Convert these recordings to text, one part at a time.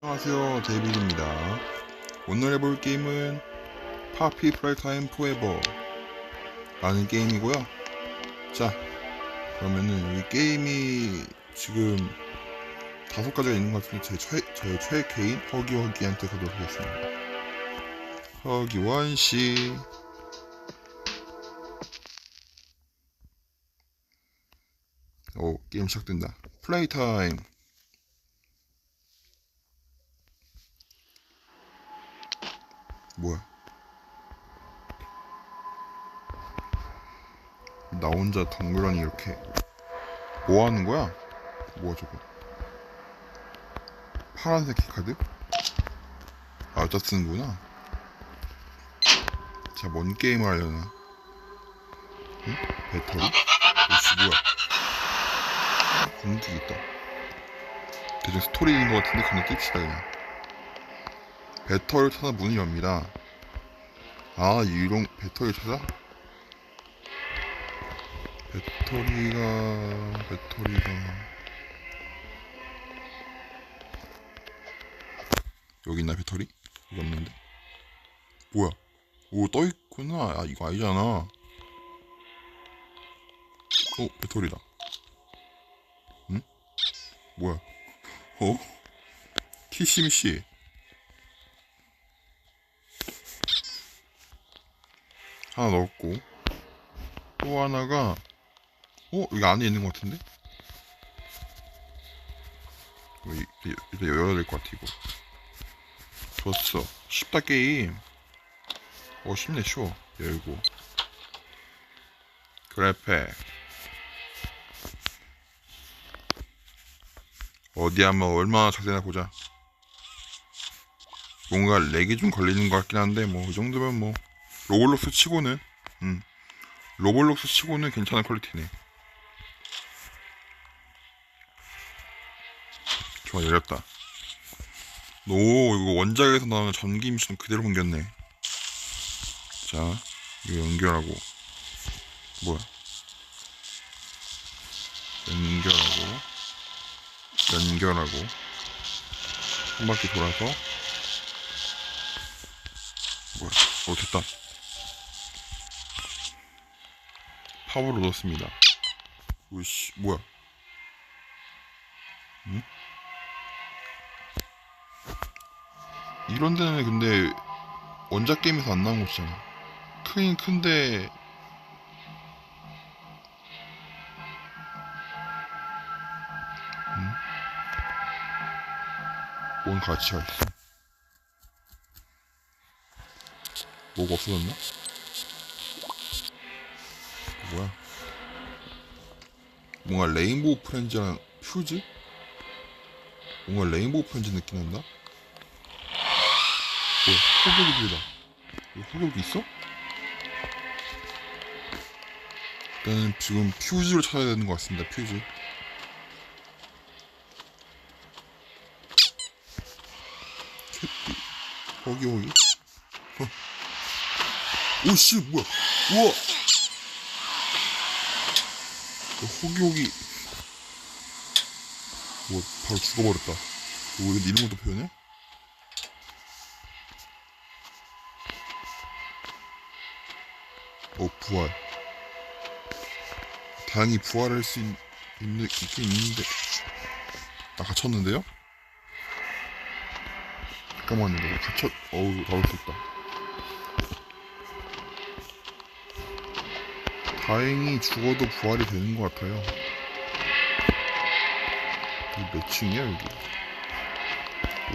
안녕하세요 데이비드입니다. 오늘 해볼 게임은 파피 프라이타임 포에버 라는 게임이고요. 자 그러면은 이 게임이 지금 다섯 가지가 있는 것 같은데 제 최, 저의 최애캐인 허기허기한테 가도록 하겠습니다. 허기원씨 오 게임 시작된다. 플레이타임 뭐야? 나 혼자 덩그러니 이렇게 뭐 하는 거야? 뭐야 저거? 파란색 키카드? 아, 여자 쓰는구나. 자, 뭔 게임을 하려나? 응? 배터리? 오씨, 뭐야? 공기 있다. 대충 스토리인 것 같은데 그냥 띨시다 그냥. 배터리를 찾아 문을 엽니다. 아, 이런 배터리 찾아? 배터리가 배터리가 여기 있나 배터리? 여기 없는데. 뭐야? 오, 떠 있구나. 아, 이거 아니잖아. 어, 배터리다. 응? 뭐야? 어? 키시미씨. 하나 넣었고 또 하나가 어 여기 안에 있는 것 같은데? 일단 열어야 될 것 같아 이거. 줬어. 쉽다 게임. 어 쉽네 쉬워. 열고. 그래팩 어디 한번 얼마나 자세나 보자. 뭔가 렉이 좀 걸리는 것 같긴 한데 뭐이 정도면 뭐 로블록스 치고는 음 로블록스 치고는 괜찮은 퀄리티네. 좋아 열렸다. 오 이거 원작에서 나오는 전기 미션 그대로 옮겼네. 자 이거 연결하고. 뭐야? 연결하고. 연결하고. 한 바퀴 돌아서. 뭐야? 어 됐다 파워를 넣었습니다. 으씨, 뭐야? 응? 이런 데는 근데 원작 게임에서 안 나온 곳이잖아. 크긴 큰데 응? 뭔 가치가 있어? 뭐가 없어졌나? 뭔가 레인보우 프렌즈랑 퓨즈? 뭔가 레인보우 프렌즈 느낌 난다? 뭐야? 호격이 들다. 이거 호격이 있어? 일단은 지금 퓨즈를 찾아야 되는 것 같습니다. 퓨즈. 캣비. 호기. 어. 오씨 뭐야? 우와. 호기호기 뭐 바로 죽어버렸다. 오 이거 이런 것도 표현해? 어 부활. 다행히 부활할 수 있, 있는, 있긴 있는데. 나 갇혔는데요? 잠깐만요. 갇혔 어우 나올 수 있다 다행히 죽어도 부활이 되는 것 같아요. 이몇 층이야, 여기?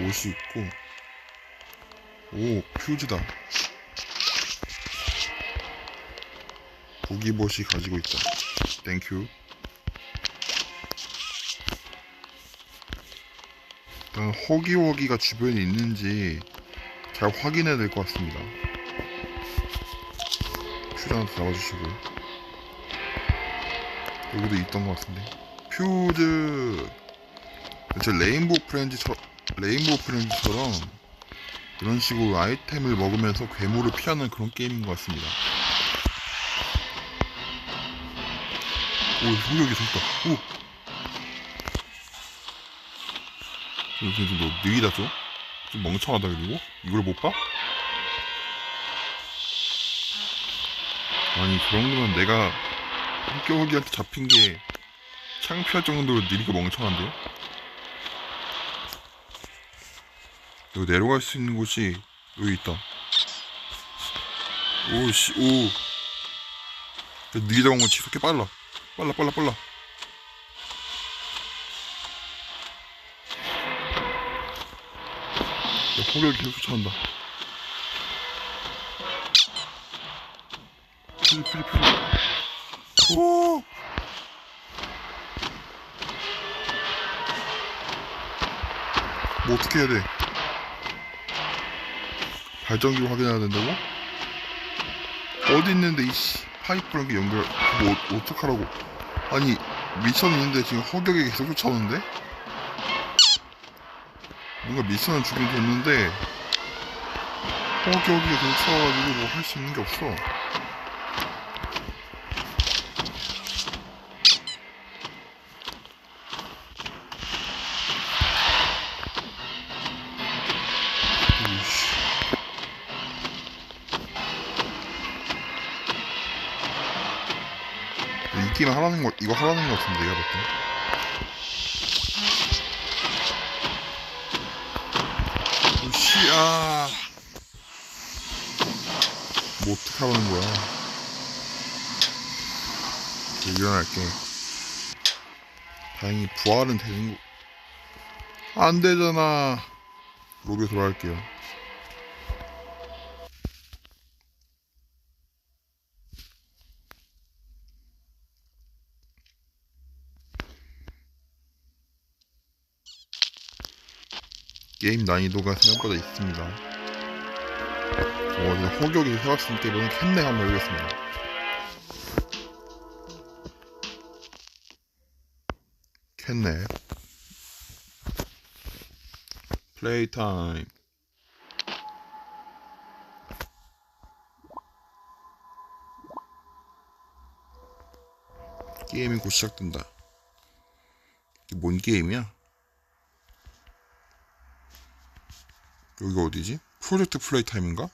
옷이 있고. 오, 퓨즈다. 고기봇이 가지고 있다. 땡큐. 일단 허기허기가 주변에 있는지 잘 확인해야 될 것 같습니다. 퓨즈 하나 더 잡아주시고요. 여기도 있던 것 같은데 퓨즈 저 레인보우 프렌즈처럼 레인보우 프렌즈처럼 이런 식으로 아이템을 먹으면서 괴물을 피하는 그런 게임인 것 같습니다 오 소력이 좋다 오 요새 좀너 느리다 좀? 좀 멍청하다 그리고? 이걸 못 봐? 아니 저 정도면 내가 학교기한테 잡힌 게 창피할 정도로 느리고 멍청한데요? 여기 내려갈 수 있는 곳이 여기 있다 오씨 오 느리다 보면 지속해 빨라 빨라 빨라 빨라 야, 호결 계속 쫓아간다. 필, 필, 필. 오! 뭐 어떻게 해야 돼? 발전기 확인해야 된다고? 어디 있는데 이씨 파이프랑 게 연결 뭐 어- 어떡하라고 아니 미션 있는데 지금 허격이 계속 쫓아오는데? 뭔가 미션을 주긴 줬는데 허격이 계속 쫓아와가지고 뭐 할 수 있는 게 없어 이 게임 하라는 거 이거 하라는 거 같은데 내가 봤을 때 으쌰 뭐 어떡하라는 거야? 이제 일어날게. 다행히 부활은 되는 거 안 되잖아. 로비에 돌아갈게요 게임 난이도가 생각보다 있습니다. 어, 호격이 해왔으니까 이번엔 캔네. 한번 해보겠습니다. 캔네. 플레이 타임 게임이 곧 시작된다. 이게 뭔 게임이야? 여기가 어디지? 프로젝트 플레이 타임인가?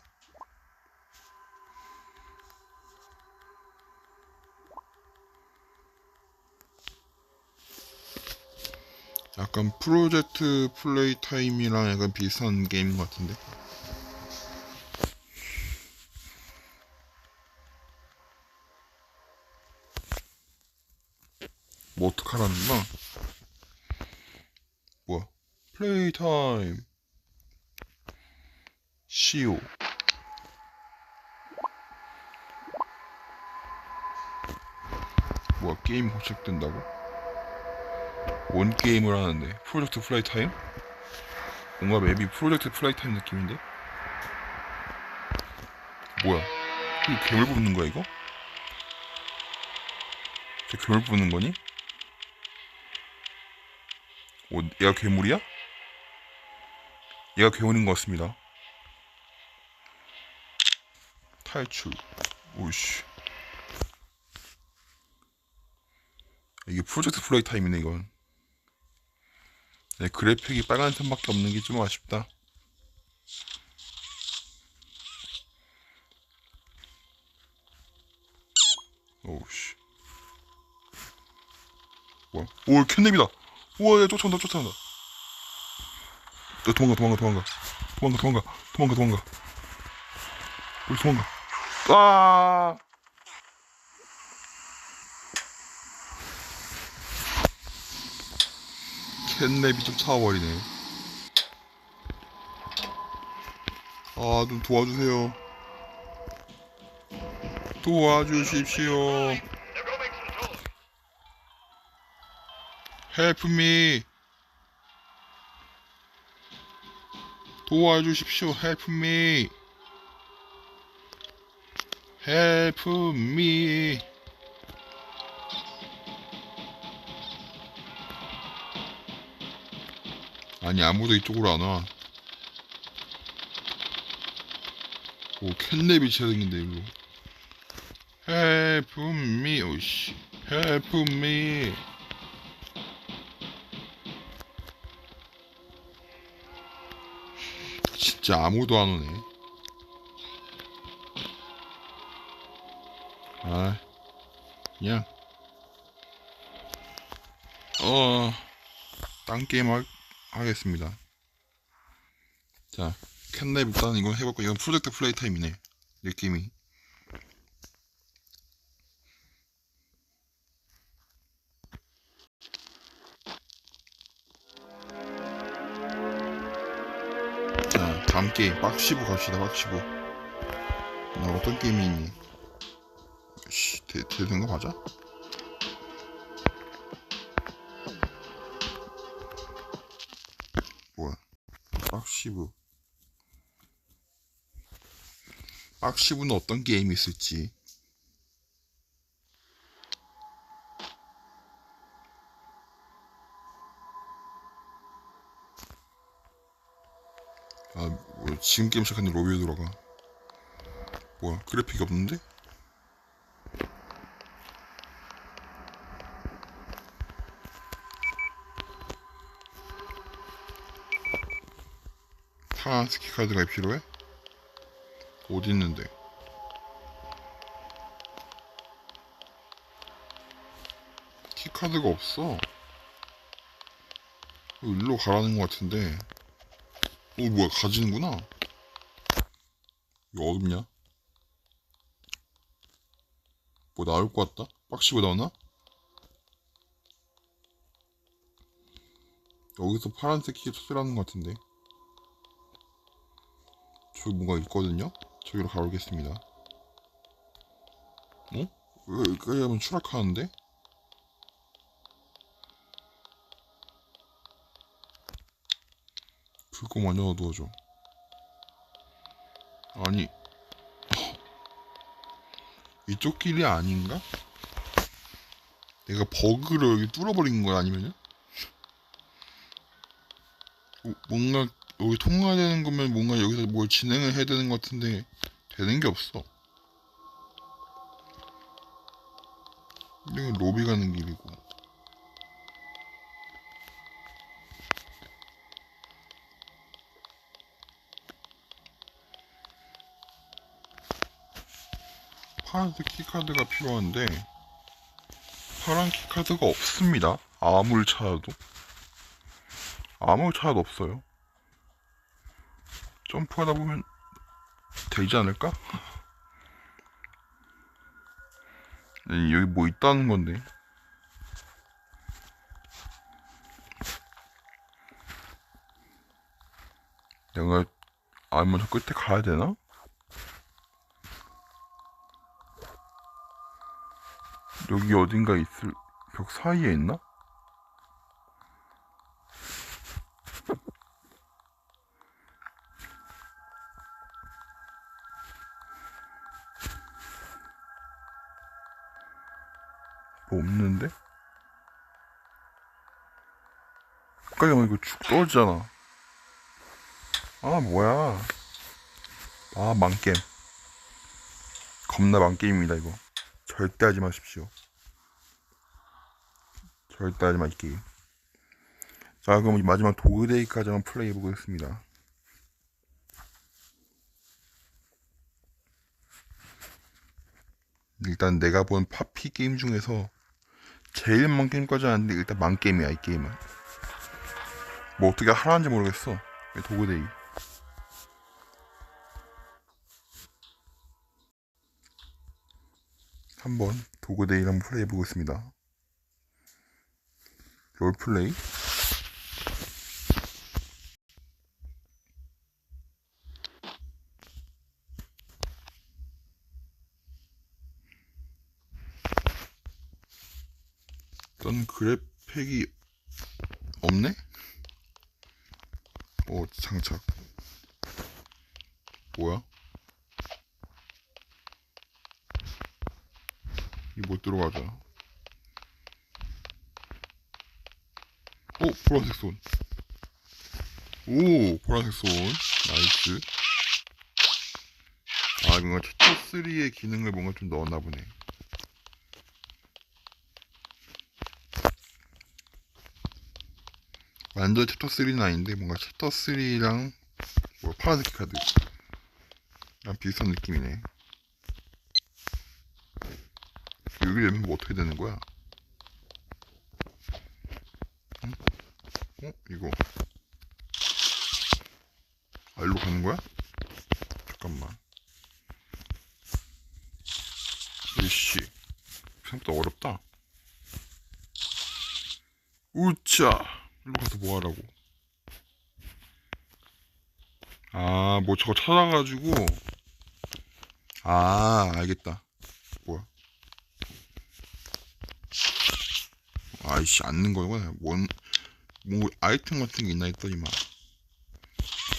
약간 프로젝트 플레이 타임이랑 약간 비슷한 게임 같은데? 뭐 어떡하라는 거야? 뭐야? 플레이 타임 시오 뭐야 게임 시작된다고? 원 게임을 하는데 프로젝트 플라이 타임? 뭔가 맵이 프로젝트 플라이 타임 느낌인데? 뭐야 이거 괴물 뽑는 거야 이거? 저 괴물 뽑는 거니? 어, 얘가 괴물이야? 얘가 괴물인 것 같습니다 탈출. 오이씨. 이게 프로젝트 플레이 타임이네 이건. 네, 그래픽이 빨간 틈밖에 없는 게 좀 아쉽다. 오우씨. 뭐야? 오 캔냅이다. 우와 야 쫓아온다 쫓아온다. 야, 도망가 도망가 도망가. 도망가 도망가 도망가 도망가. 우리 도망가 아 캔냅이 좀 차와버리네. 아 좀 도와주세요. 도와주십시오. 헬프 미 도와주십시오. 헬프 미 헬프 미 아니 아무도 이쪽으로 안 와. 오 캔랩이 쳐야 생긴데 일로. Help me, 오씨. Help me. 진짜 아무도 안 오네. 아, 그냥, 어, 딴 게임 하, 하겠습니다. 자, 캔랩 일단 이거 해볼까? 이건 프로젝트 플레이 타임이네. 느낌이. 자, 다음 게임 빡시부 갑시다. 빡시부. 나 어떤 게임이 있니? 씨, 되, 되는 거 맞아? 뭐야? 빡시부. 빡시부는 어떤 게임이 있을지. 아, 뭐 지금 게임 시작했는데 로비에 들어가. 뭐야, 그래픽이 없는데? 파란 스키 카드가 필요해? 어디 있는데? 키 카드가 없어. 이거 일로 가라는 것 같은데. 어, 뭐야, 가지는구나. 이거 어둡냐? 뭐 나올 것 같다? 빡시고 나오나? 여기서 파란색 키 수술하는 것 같은데. 저기 뭔가 있거든요? 저기로 가보겠습니다. 어? 왜 여기까지 하면 추락하는데? 그거 먼저 어두워줘. 아니, 이쪽 길이 아닌가? 내가 버그를 여기 뚫어버린 거야, 아니면은? 뭐- 뭔가 여기 통과되는 거면 뭔가 여기서 뭘 진행을 해야 되는 것 같은데 되는 게 없어. 이건 로비 가는 길이고. 파란색 키카드가 필요한데 파란 키카드가 없습니다. 아무리 찾아도 아무리 찾아도 없어요. 점프하다 보면 되지 않을까? 여기 뭐 있다는 건데. 내가 아니면 저 끝에 가야 되나? 여기 어딘가 있을 벽 사이에 있나? 가까이 가면 이거 죽 떨어지잖아. 아, 뭐야. 아, 망게임. 겁나 망게임입니다, 이거. 절대 하지 마십시오. 절대 하지 마, 이 게임. 자, 그럼 이 마지막 도그데이까지 한번 플레이 해보겠습니다. 일단 내가 본 파피 게임 중에서 제일 망 게임까지 아는데 일단 망 게임이야 이 게임은. 뭐 어떻게 하라는지 모르겠어. 이 도그데이. 한번 도그데이 한번 플레이 해보겠습니다. 롤플레이? 어떤 그래픽이 없네? 오 장착 뭐야? 이 못 들어가자 오 보라색 손. 오 보라색 손. 나이스. 아 뭔가 챕터 3의 기능을 뭔가 좀 넣었나 보네. 완전 챕터 3는 아닌데 뭔가 챕터 3랑 뭐 파란색 카드. 난 비슷한 느낌이네. 여기 되면 뭐 어떻게 되는 거야? 응? 어? 이거. 아, 일로 가는 거야? 잠깐만. 이씨. 생각보다 어렵다. 우짜! 일로 가서 뭐 하라고. 아, 뭐 저거 찾아가지고. 아, 알겠다. 뭐야. 아이씨, 앉는 거구나. 뭔, 뭐, 아이템 같은 게 있나 했더니만.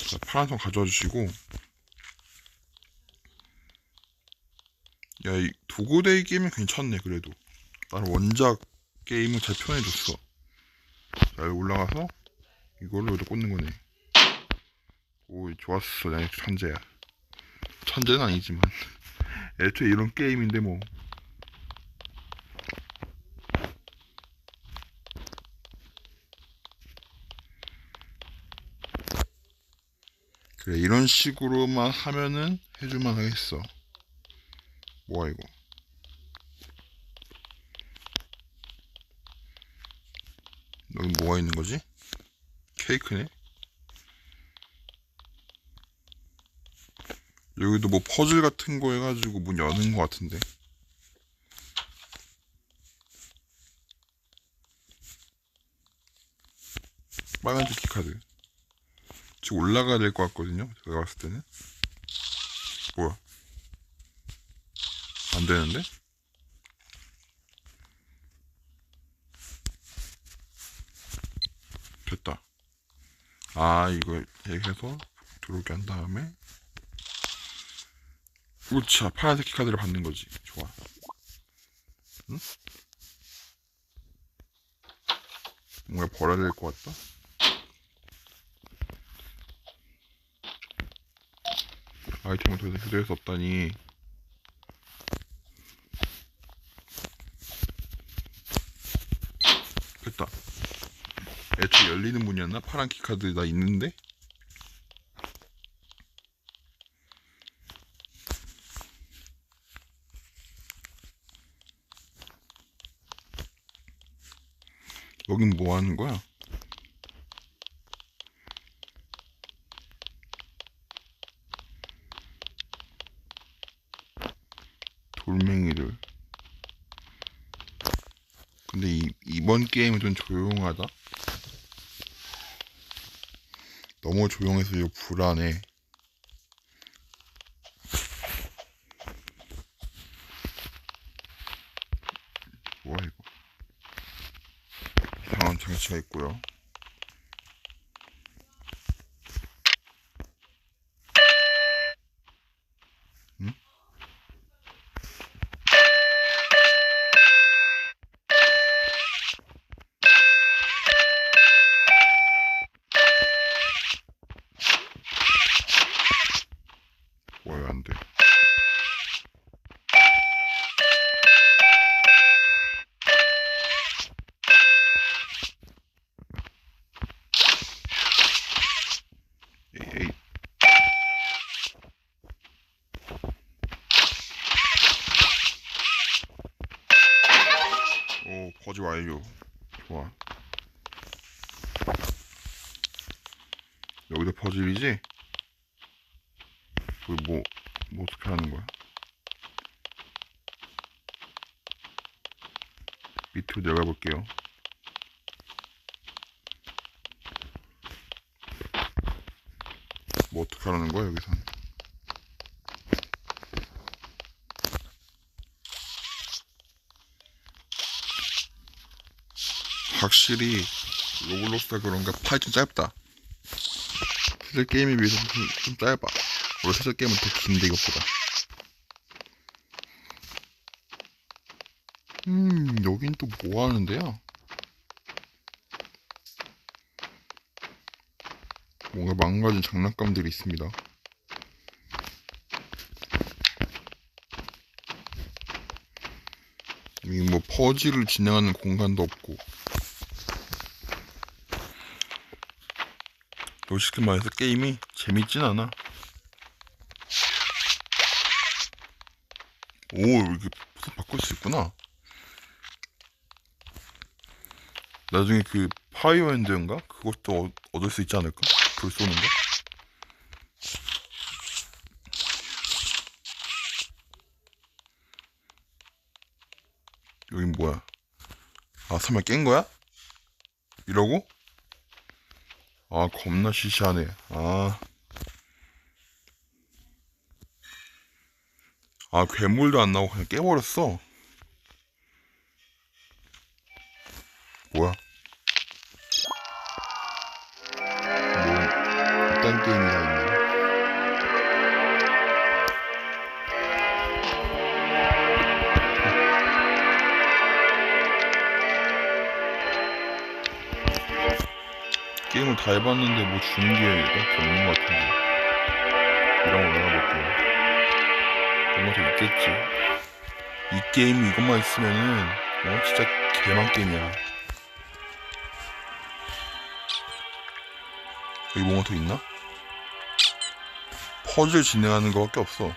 자, 파란색 가져와 주시고. 야, 이 도구데이 게임은 괜찮네, 그래도. 나는 원작 게임을 잘 표현해줬어. 자, 여기 올라가서, 이걸로 여기다 꽂는 거네. 오, 좋았어. 나 천재야. 천재는 아니지만. 애초에 이런 게임인데, 뭐. 그래, 이런 식으로만 하면은 해줄만 하겠어. 뭐야, 이거. 여기 뭐가 있는 거지? 케이크네? 여기도 뭐 퍼즐 같은 거 해가지고 문 여는 거 같은데. 빨간색 키카드. 지금 올라가야 될 것 같거든요. 제가 봤을 때는. 뭐야? 안 되는데? 됐다. 아, 이거 해서 들어오게 한 다음에 우차 파란색 키카드를 받는 거지. 좋아. 응? 뭔가 벌어야 될 것 같다. 아이템을 더 이상 교대할 수 없다니. 됐다. 애초에 열리는 문이었나? 파란 키카드 나 있는데? 여긴 뭐 하는 거야? 돌멩이를. 근데 이, 이번 게임은 좀 조용하다. 너무 조용해서 이거 불안해. 뭐야 이거? 이상한 장치가 있고요. 뭐 어떻게 하는 거야? 밑으로 내려가 볼게요. 뭐 어떻게 하라는 거야, 여기선? 확실히 로블록스가 그런가 파이 좀 짧다. 세절 게임에 비해서 좀, 좀 짧아. 원래 세절 게임은 더 긴데 이것보다. 음, 여긴 또 뭐 하는데요? 뭔가 망가진 장난감들이 있습니다. 여기 뭐 퍼즐을 진행하는 공간도 없고 솔직히 말해서 게임이 재밌진 않아. 오, 이렇게 바꿀 수 있구나. 나중에 그 파이어핸드인가? 그것도 얻- 얻을 수 있지 않을까? 불 쏘는 거? 여긴 뭐야? 아, 설마 깬 거야? 이러고? 아, 겁나 시시하네. 아. 아, 괴물도 안 나오고 그냥 깨버렸어. 뭐야? 뭐, 어떤 게임이 다 있네. 게임을 다 해봤는데 뭐 주는 게 딱히 없는 것 같은데. 이런 거 올라가볼게요. 뭔가 더 있겠지. 이 게임 이것만 있으면은, 어, 진짜 개망 게임이야. 여기 뭔가 더 있나? 퍼즐 진행하는 거밖에 없어.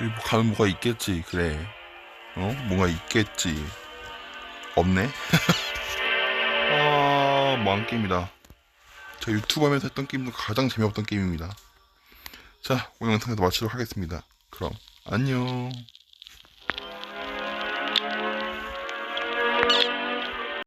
여기 뭐 가면 뭐가 있겠지, 그래. 어? 뭔가 있겠지. 없네? 아, 망 게임이다. 저 유튜브 하면서 했던 게임 중 가장 재미없던 게임입니다. 자, 오늘 영상 에서 마치도록 하겠습니다. 그럼, 안녕.